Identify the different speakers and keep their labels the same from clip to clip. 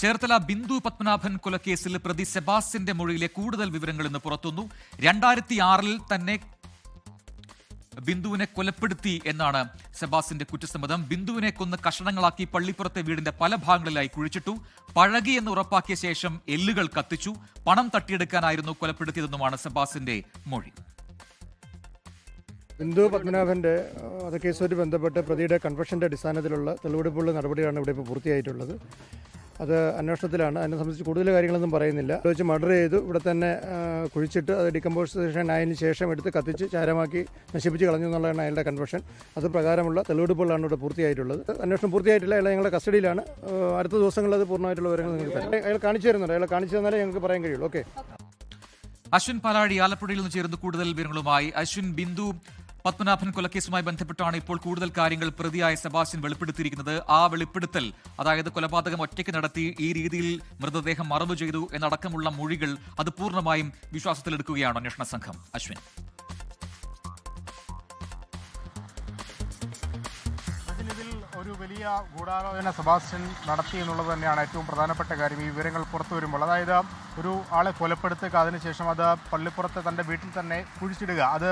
Speaker 1: ചേർത്തല ബിന്ദു പത്മനാഭൻ കൊലക്കേസിൽ പ്രതി സെബാസ്റ്റ്യന്റെ മൊഴിയിലെ കൂടുതൽ വിവരങ്ങൾ ഇന്ന് പുറത്തുന്നു രണ്ടായിരത്തി ആറിൽ തന്നെ ബിന്ദുവിനെ കൊലപ്പെടുത്തി എന്നാണ് സെബാസിന്റെ കുറ്റസമ്മതം. ബിന്ദുവിനെ കൊന്ന് കഷണങ്ങളാക്കി പള്ളിപ്പുറത്തെ വീടിന്റെ പല ഭാഗങ്ങളിലായി കുഴിച്ചിട്ടു. പഴകി എന്ന് ഉറപ്പാക്കിയ ശേഷം എല്ലുകൾ കത്തിച്ചു. പണം തട്ടിയെടുക്കാനായിരുന്നു കൊലപ്പെടുത്തിയതെന്നുമാണ് സെബാസിന്റെ മൊഴി.
Speaker 2: ബിന്ദു പത്മനാഭന്റെ വധക്കേസുമായി ബന്ധപ്പെട്ട് പ്രതിയുടെ കൺഫഷന്റെ അടിസ്ഥാനത്തിലുള്ള തെളിവെടുപ്പുള്ള നടപടിയാണ് ഇവിടെ ഇപ്പോൾ പൂർത്തിയായിട്ടുള്ളത്. അത് അന്വേഷണത്തിലാണ്. അതിനെ സംബന്ധിച്ച് കൂടുതൽ കാര്യങ്ങളൊന്നും പറയുന്നില്ല. വെച്ച് മർഡർ ചെയ്തു. ഇവിടെ തന്നെ കുഴിച്ചിട്ട് അത് ഡിക്കമ്പോസിഷൻ ആയതിനു ശേഷം എടുത്ത് കത്തിച്ച് ചാരമാക്കി നശിപ്പിച്ച് കളഞ്ഞു എന്നുള്ളതാണ് അയാളുടെ കൺവെൻഷൻ അത് പ്രകാരമുള്ള തെളിവെടുപ്പുകളാണ് ഇവിടെ പൂർത്തിയായിട്ടുള്ളത്. അന്വേഷണം പൂർത്തിയായിട്ടില്ല. അയാൾ ഞങ്ങളുടെ കസ്റ്റഡിയിലാണ്. അടുത്ത ദിവസങ്ങളിൽ അത് പൂർണമായിട്ടുള്ള വിവരങ്ങൾ നിങ്ങൾക്ക് തരാം. അയാൾ കാണിച്ചു തരുന്നുണ്ട്. അയാളെ കാണിച്ചു തന്നാലേ ഞങ്ങൾക്ക് പറയാൻ കഴിയുള്ളൂ. ഓക്കെ.
Speaker 1: അശ്വിൻ പാലാടി ആലപ്പുഴയിൽ നിന്ന് ചേർന്ന് കൂടുതൽ വിവരങ്ങളുമായി അശ്വിൻ ബിന്ദു പത്മനാഭൻ കൊലക്കേസുമായി ബന്ധപ്പെട്ടാണ് ഇപ്പോൾ കൂടുതൽ കാര്യങ്ങൾ പ്രതിയായ സെബാസ്റ്റ്യൻ വെളിപ്പെടുത്തിയിരിക്കുന്നത്. ആ വെളിപ്പെടുത്തൽ അതായത് കൊലപാതകം ഒറ്റയ്ക്ക് നടത്തി ഈ രീതിയിൽ മൃതദേഹം മറവ് ചെയ്തു എന്നടക്കമുള്ള മൊഴികൾ അത് പൂർണമായും വിശ്വാസത്തിലെടുക്കുകയാണ് അന്വേഷണ സംഘം. അശ്വിൻ.
Speaker 3: ഒരു വലിയ ഗൂഢാലോചന സെബാസ്റ്റ്യൻ നടത്തി എന്നുള്ളത് തന്നെയാണ് ഏറ്റവും പ്രധാനപ്പെട്ട കാര്യം. ഈ വിവരങ്ങൾ പുറത്തു വരുമ്പോൾ അതായത് ഒരു ആളെ കൊലപ്പെടുത്തുക അതിനുശേഷം അത് പള്ളിപ്പുറത്ത് തന്റെ വീട്ടിൽ തന്നെ കുഴിച്ചിടുക അത്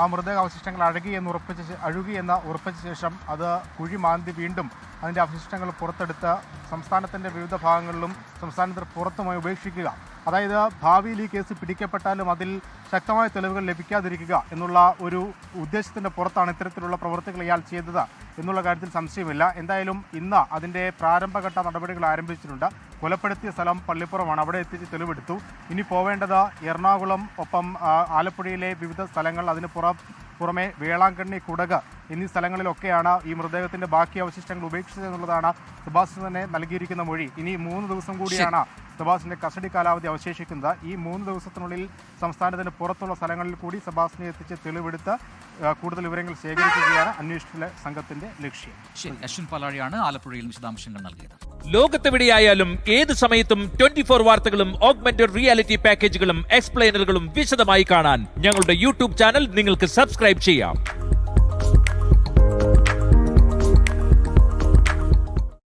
Speaker 3: ആ മൃതദേഹ അവശിഷ്ടങ്ങൾ അഴുകി എന്ന് ഉറപ്പിച്ച അഴുകി എന്ന് ഉറപ്പിച്ച ശേഷം അത് കുഴി മാന്തി വീണ്ടും അതിന്റെ അവശിഷ്ടങ്ങൾ പുറത്തെടുത്ത് സംസ്ഥാനത്തിന്റെ വിവിധ ഭാഗങ്ങളിലും സംസ്ഥാനത്തിന് പുറത്തുമായി ഉപേക്ഷിക്കുക. അതായത് ഭാവിയിൽ ഈ കേസ് പിടിക്കപ്പെട്ടാലും അതിൽ ശക്തമായ തെളിവുകൾ ലഭിക്കാതിരിക്കുക എന്നുള്ള ഒരു ഉദ്ദേശത്തിന്റെ പുറത്താണ് ഇത്തരത്തിലുള്ള പ്രവൃത്തികൾ ഇയാൾ ചെയ്തത് എന്നുള്ള കാര്യത്തിൽ സംശയമില്ല. എന്തായാലും ഇന്ന് അതിന്റെ പ്രാരംഭഘട്ട നടപടികൾ ആരംഭിച്ചിട്ടുണ്ട്. കൊലപ്പെടുത്തിയ സ്ഥലം പള്ളിപ്പുറമാണ്. അവിടെ എത്തിച്ച് തെളിവെടുത്തു. ഇനി പോവേണ്ടത് എറണാകുളം ഒപ്പം ആലപ്പുഴയിലെ വിവിധ സ്ഥലങ്ങൾ അതിന് പുറം പുറമെ വേളാങ്കണ്ണി കുടക് എന്നീ സ്ഥലങ്ങളിലൊക്കെയാണ് ഈ മൃതദേഹത്തിന്റെ ബാക്കി അവശിഷ്ടങ്ങൾ ഉപേക്ഷിച്ചത് എന്നുള്ളതാണ് തന്നെ നൽകിയിരിക്കുന്ന മൊഴി. ഇനി മൂന്ന് ദിവസം കൂടിയാണ് സെബാസിന്റെ കസ്റ്റഡി കാലാവധി അവശേഷിക്കുന്നത് ഈ മൂന്ന് ദിവസത്തിനുള്ളിൽ സംസ്ഥാനത്തിന് പുറത്തുള്ള സ്ഥലങ്ങളിൽ കൂടി സബാസിനെ എത്തിച്ച് തെളിവെടുത്ത് കൂടുതൽ വിവരങ്ങൾ ശേഖരിക്കുകയാണ് അന്വേഷണ സംഘത്തിന്റെ ലക്ഷ്യം.
Speaker 1: അശ്വിൻ പാലാഴിയാണ് ആലപ്പുഴയിൽ വിശദാംശങ്ങൾ നൽകിയത്.
Speaker 4: ലോകത്തെവിടെയായാലും ഏത് സമയത്തും ട്വന്റി ഫോർ വാർത്തകളും ഓഗ്മെന്റഡ് റിയാലിറ്റി പാക്കേജുകളും എക്സ്പ്ലെയിനറുകളും വിശദമായി കാണാൻ ഞങ്ങളുടെ യൂട്യൂബ് ചാനൽ നിങ്ങൾക്ക് സബ്സ്ക്രൈബ് ചെയ്യാം.